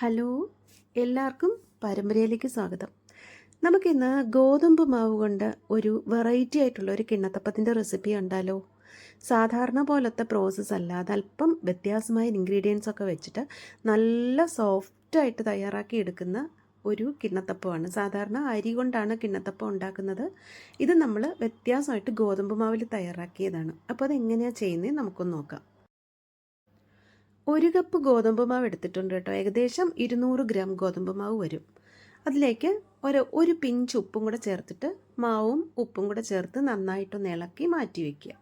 Hello എല്ലാവർക്കും പരമ്പരയിലേക്ക് സ്വാഗതം. നമുക്കിന്ന് ഗോതമ്പ് മാവ് കൊണ്ട് ഒരു വെറൈറ്റി ആയിട്ടുള്ള ഒരു കിണ്ണത്തപ്പത്തിന്റെ റെസിപ്പി ഉണ്ടല്ലോ സാധാരണ പോലത്തെ പ്രോസസ്സ് അല്ലാതെ അല്പം വ്യത്യാസമായ ഇൻഗ്രീഡിയൻസ് ഒക്കെ വെച്ചിട്ട് നല്ല സോഫ്റ്റായിട്ട് തയ്യാറാക്കി എടുക്കുന്ന ഒരു കിണ്ണത്തപ്പമാണ്. സാധാരണ അരി കൊണ്ടാണ് കിണ്ണത്തപ്പം ഉണ്ടാക്കുന്നത്. ഇത് നമ്മൾ വ്യത്യാസമായിട്ട് ഗോതമ്പ് മാവിൽ തയ്യാറാക്കിയതാണ്. അപ്പോൾ അതെങ്ങനെയാണ് ചെയ്യുന്നത് നമുക്കൊന്ന് നോക്കാം. ഒരു കപ്പ് ഗോതമ്പ് മാവ് എടുത്തിട്ടുണ്ട് കേട്ടോ. ഏകദേശം ഇരുന്നൂറ് ഗ്രാം ഗോതമ്പ് മാവ് വരും. അതിലേക്ക് ഒരു ഒരു പിഞ്ച് ഉപ്പും കൂടെ ചേർത്തിട്ട് മാവും ഉപ്പും കൂടെ ചേർത്ത് നന്നായിട്ടൊന്ന് ഇളക്കി മാറ്റി വയ്ക്കുക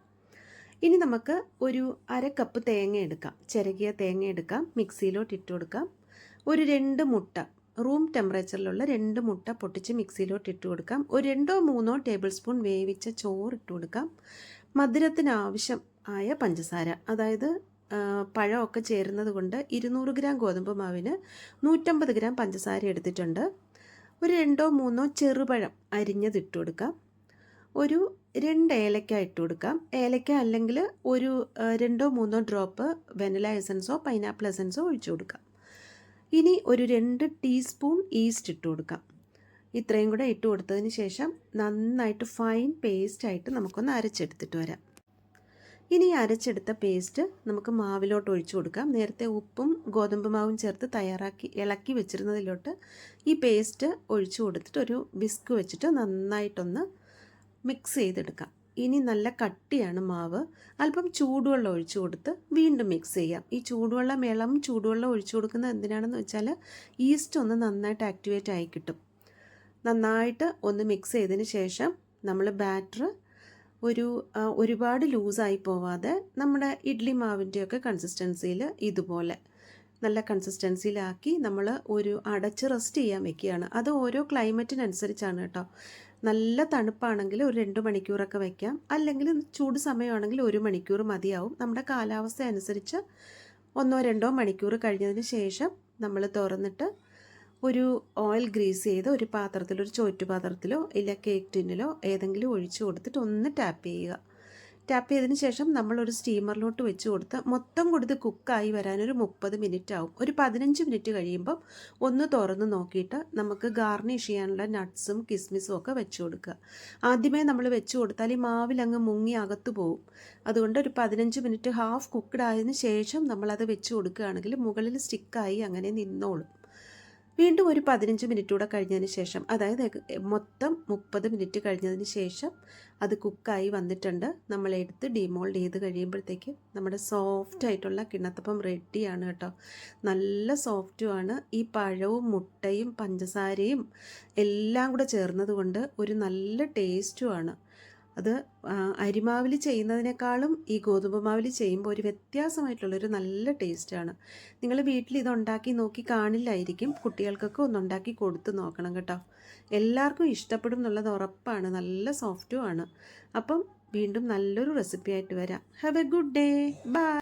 ഇനി നമുക്ക് ഒരു അര കപ്പ് തേങ്ങ എടുക്കാം. ചിരകിയ തേങ്ങ എടുക്കാം. മിക്സിയിലോട്ട് ഇട്ട് കൊടുക്കാം. ഒരു രണ്ട് മുട്ട റൂം ടെമ്പറേച്ചറിലുള്ള രണ്ട് മുട്ട പൊട്ടിച്ച് മിക്സിയിലോട്ട് ഇട്ട് കൊടുക്കാം. ഒരു രണ്ടോ മൂന്നോ ടേബിൾ സ്പൂൺ വേവിച്ച ചോറ് ഇട്ട് കൊടുക്കാം. മധുരത്തിനാവശ്യം ആയ പഞ്ചസാര. അതായത് പഴമൊക്കെ ചേരുന്നത് കൊണ്ട് ഇരുന്നൂറ് ഗ്രാം ഗോതമ്പ് മാവിന് നൂറ്റമ്പത് ഗ്രാം പഞ്ചസാര എടുത്തിട്ടുണ്ട്. ഒരു രണ്ടോ മൂന്നോ ചെറുപഴം അരിഞ്ഞത് ഇട്ട് കൊടുക്കാം. ഒരു രണ്ട് ഏലക്ക ഇട്ട് കൊടുക്കാം. ഏലക്ക അല്ലെങ്കിൽ ഒരു രണ്ടോ മൂന്നോ ഡ്രോപ്പ് വെനില എസൻസോ പൈനാപ്പിൾ എസൻസോ ഒഴിച്ചു കൊടുക്കാം. ഇനി ഒരു രണ്ട് ടീസ്പൂൺ ഈസ്റ്റ് ഇട്ട് കൊടുക്കാം. ഇത്രയും കൂടെ ഇട്ട് കൊടുത്തതിന് ശേഷം നന്നായിട്ട് ഫൈൻ പേസ്റ്റായിട്ട് നമുക്കൊന്ന് അരച്ചെടുത്തിട്ട് വരാം. ഇനി അരച്ചെടുത്ത പേസ്റ്റ് നമുക്ക് മാവിലോട്ട് ഒഴിച്ചു കൊടുക്കാം. നേരത്തെ ഉപ്പും ഗോതമ്പ് മാവും ചേർത്ത് തയ്യാറാക്കി ഇളക്കി വെച്ചിരുന്നതിലോട്ട് ഈ പേസ്റ്റ് ഒഴിച്ചു കൊടുത്തിട്ട് ഒരു ബിസ്ക് വെച്ചിട്ട് നന്നായിട്ടൊന്ന് മിക്സ് ചെയ്തെടുക്കാം. ഇനി നല്ല കട്ടിയാണ് മാവ്. അല്പം ചൂടുവെള്ളം ഒഴിച്ചു കൊടുത്ത് വീണ്ടും മിക്സ് ചെയ്യാം. ഈ ചൂടുവെള്ളം ഇളം ചൂടുവെള്ളം ഒഴിച്ചു കൊടുക്കുന്നത് എന്തിനാണെന്ന് വെച്ചാൽ ഈസ്റ്റ് ഒന്ന് നന്നായിട്ട് ആക്ടിവേറ്റ് ആയി കിട്ടും. നന്നായിട്ട് ഒന്ന് മിക്സ് ചെയ്തതിന് ശേഷം നമ്മൾ ബാറ്റർ ഒരു ഒരുപാട് ലൂസായി പോവാതെ നമ്മുടെ ഇഡ്ലി മാവിന്റെയൊക്കെ കൺസിസ്റ്റൻസിയിൽ ഇതുപോലെ നല്ല കൺസിസ്റ്റൻസിയിലാക്കി നമ്മൾ ഒരു അടച്ച് റെസ്റ്റ് ചെയ്യാൻ വെക്കുകയാണ്. അത് ഓരോ ക്ലൈമറ്റിനനുസരിച്ചാണ് കേട്ടോ. നല്ല തണുപ്പാണെങ്കിൽ ഒരു രണ്ട് മണിക്കൂറൊക്കെ വയ്ക്കാം അല്ലെങ്കിൽ ചൂട് സമയമാണെങ്കിൽ ഒരു മണിക്കൂർ മതിയാവും. നമ്മുടെ കാലാവസ്ഥ അനുസരിച്ച് ഒന്നോ രണ്ടോ മണിക്കൂർ കഴിഞ്ഞതിന് ശേഷം നമ്മൾ തുറന്നിട്ട് ഒരു ഓയിൽ ഗ്രീസ് ചെയ്ത് ഒരു പാത്രത്തിലോ ഒരു ചോറ്റു പാത്രത്തിലോ ഇല്ല കേക്ക് ടിന്നിലോ ഏതെങ്കിലും ഒഴിച്ചു കൊടുത്തിട്ട് ഒന്ന് ടാപ്പ് ചെയ്യുക. ടാപ്പ് ചെയ്തതിന് ശേഷം നമ്മളൊരു സ്റ്റീമറിലോട്ട് വെച്ച് കൊടുത്ത് മൊത്തം കൊടുത്ത് കുക്കായി വരാനൊരു മുപ്പത് മിനിറ്റ് ആവും. ഒരു പതിനഞ്ച് മിനിറ്റ് കഴിയുമ്പം ഒന്ന് തുറന്ന് നോക്കിയിട്ട് നമുക്ക് ഗാർണിഷ് ചെയ്യാനുള്ള നട്ട്സും കിസ്മിസും ഒക്കെ വെച്ച് കൊടുക്കുക. ആദ്യമേ നമ്മൾ വെച്ച് കൊടുത്താൽ ഈ മാവിലങ്ങ് മുങ്ങി അകത്ത് പോകും അതുകൊണ്ട് ഒരു പതിനഞ്ച് മിനിറ്റ് ഹാഫ് കുക്ക്ഡ് ആയതിന് ശേഷം നമ്മളത് വെച്ച് കൊടുക്കുകയാണെങ്കിൽ മുകളിൽ സ്റ്റിക്കായി അങ്ങനെ നിന്നോളും. വീണ്ടും ഒരു പതിനഞ്ച് മിനിറ്റ് കൂടെ കഴിഞ്ഞതിന് ശേഷം അതായത് മൊത്തം മുപ്പത് മിനിറ്റ് കഴിഞ്ഞതിന് ശേഷം അത് കുക്കായി വന്നിട്ടുണ്ട്. നമ്മൾ എടുത്ത് ഡിമോൾഡ് ചെയ്ത് കഴിയുമ്പോഴത്തേക്ക് നമ്മുടെ സോഫ്റ്റ് ആയിട്ടുള്ള കിണ്ണത്തപ്പം റെഡിയാണ് കേട്ടോ. നല്ല സോഫ്റ്റുമാണ് ഈ പഴവും മുട്ടയും പഞ്ചസാരയും എല്ലാം കൂടെ ചേർന്നതുകൊണ്ട് ഒരു നല്ല ടേസ്റ്റുമാണ് അത് അരിമാവിൽ ചെയ്യുന്നതിനേക്കാളും ഈ ഗോതമ്പ് മാവിൽ ചെയ്യുമ്പോൾ ഒരു വ്യത്യാസമായിട്ടുള്ളൊരു നല്ല ടേസ്റ്റാണ് നിങ്ങൾ വീട്ടിൽ ഇത് ഉണ്ടാക്കി നോക്കി കാണില്ലായിരിക്കും കുട്ടികൾക്കൊക്കെ ഒന്ന് ഉണ്ടാക്കി കൊടുത്ത് നോക്കണം കേട്ടോ. എല്ലാവർക്കും ഇഷ്ടപ്പെടും എന്നുള്ളത് ഉറപ്പാണ് നല്ല സോഫ്റ്റുമാണ് അപ്പം വീണ്ടും നല്ലൊരു റെസിപ്പി ആയിട്ട് വരാം. Have a good day bye